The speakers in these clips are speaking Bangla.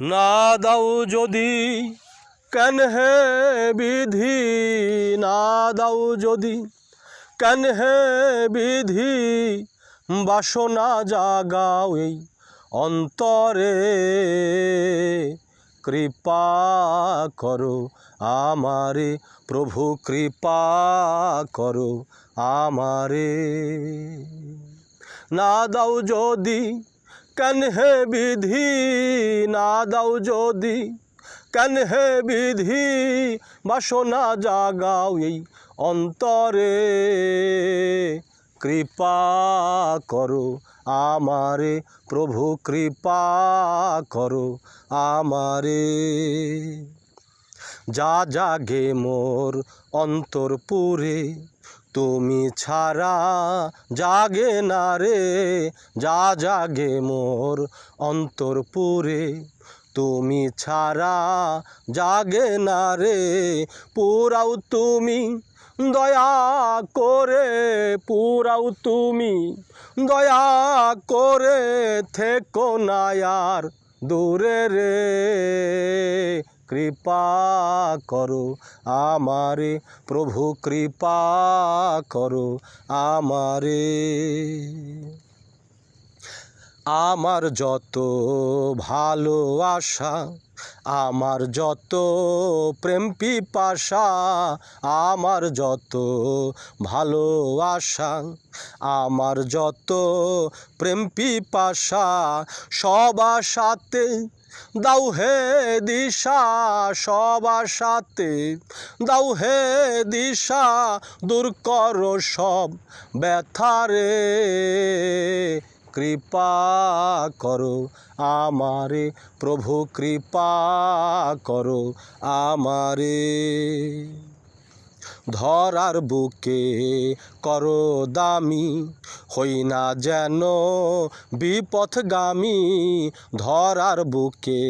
না দাও যদি কেন হে বিধি? না দাও যদি কেন হে বিধি? বাসনা জাগাও এই অন্তরে। কৃপা করো আমারে, প্রভু, কৃপা করো আমারে। না দাও যদি কেন হে বিধি? না দাও যদি। কেন হে বিধি? বাসনা জাগাও এই অন্তরে। কৃপা করো আমারে, প্রভু, কৃপা করো আমারে। যা জাগে মোর অন্তরপুরে তুমি ছাড়া জাগে না রে, যা জাগে মোর অন্তরপুরে তুমি ছাড়া জাগে না রে, পুরাও তুমি দয়া করে, পুরাও তুমি দয়া করে থেকো না আর দূরে রে। কৃপা করো আমারে প্রভু কৃপা করো আমারে। আমার যত ভালোবাসা আমার যত প্রেম পিপাসা, আমার যত ভালোবাসা আমার যত প্রেম পিপাসা সবার সাথে দাও হে দিশা সবার সাথে দাও হে দিশা, দূর করো সব ব্যথারে কৃপা করো আমারে প্রভু কৃপা করো আমারে ধরার বুকে করো দামি, হই না যেন বিপথগামী। ধরার বুকে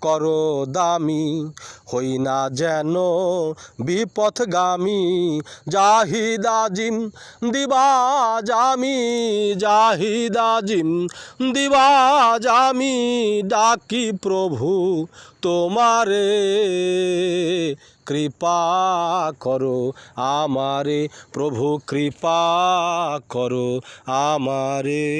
করো দামি, হই না যেন বিপথগামী। জাহিদাজিম দিবা জামি জাহিদাজিম দিবা জামি ডাকি প্রভু তোমারে কৃপা করো আমারে প্রভু কৃপা করো আমারে।